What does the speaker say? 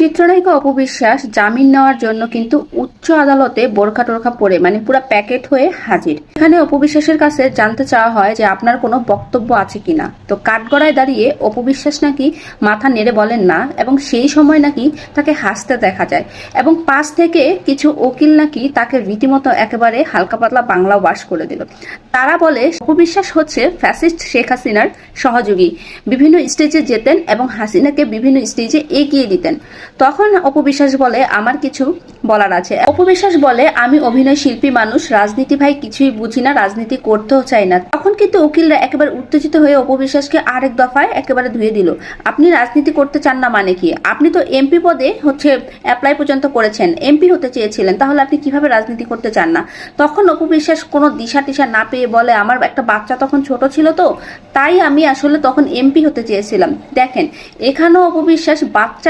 চিত্রনায়িকা অপবিশ্বাস জামিন নেওয়ার জন্য কিন্তু উচ্চ আদালতে বোরখা টোরখা পরে মানে পুরো প্যাকেট হয়ে হাজির। এখানে অপবিশ্বাসের কাছে জানতে চাওয়া হয় যে আপনার কোনো বক্তব্য আছে কিনা। তো কাঠগড়ায় দাঁড়িয়ে অপবিশ্বাস নাকি মাথা নেড়ে বলেন না এবং সেই সময় নাকি তাকে হাসতে দেখা যায় এবং পাশ থেকে কিছু উকিল নাকি তাকে রীতিমতো একেবারে হালকা পাতলা বাংলাও বাস করে দিল। তারা বলে, অপবিশ্বাস হচ্ছে ফ্যাসিস্ট শেখ হাসিনার সহযোগী। বিভিন্ন স্টেজে যেতেন এবং হাসিনাকে বিভিন্ন স্টেজে এগিয়ে দিতেন। তখন অপবিশ্বাস বলে, আমার কিছু বলার আছে। অপবিশ্বাস বলে, আমি অভিনয় শিল্পী মানুষ, রাজনীতি ভাই কিছুই বুঝি না, রাজনীতি করতেও চাই না। তখন কিন্তু উকিলরা একেবারে উত্তেজিত হয়ে অপবিশ্বাসকে আরেক দফায় একেবারে ধুয়ে দিল। আপনি রাজনীতি করতে চান না মানে কি? আপনি তো এমপি পদে হচ্ছে অ্যাপ্লাই পর্যন্ত করেছেন, এমপি হতে চেয়েছিলেন, তাহলে আপনি কীভাবে রাজনীতি করতে চান না? তখন অপবিশ্বাস কোনো দিশা টিশা না পেয়ে বলে, আমার একটা বাচ্চা তখন ছোট ছিল তো, তাই আমি আসলে তখন এমপি হতে চেয়েছিলাম। দেখেন, এখানেও অপবিশ্বাস বাচ্চার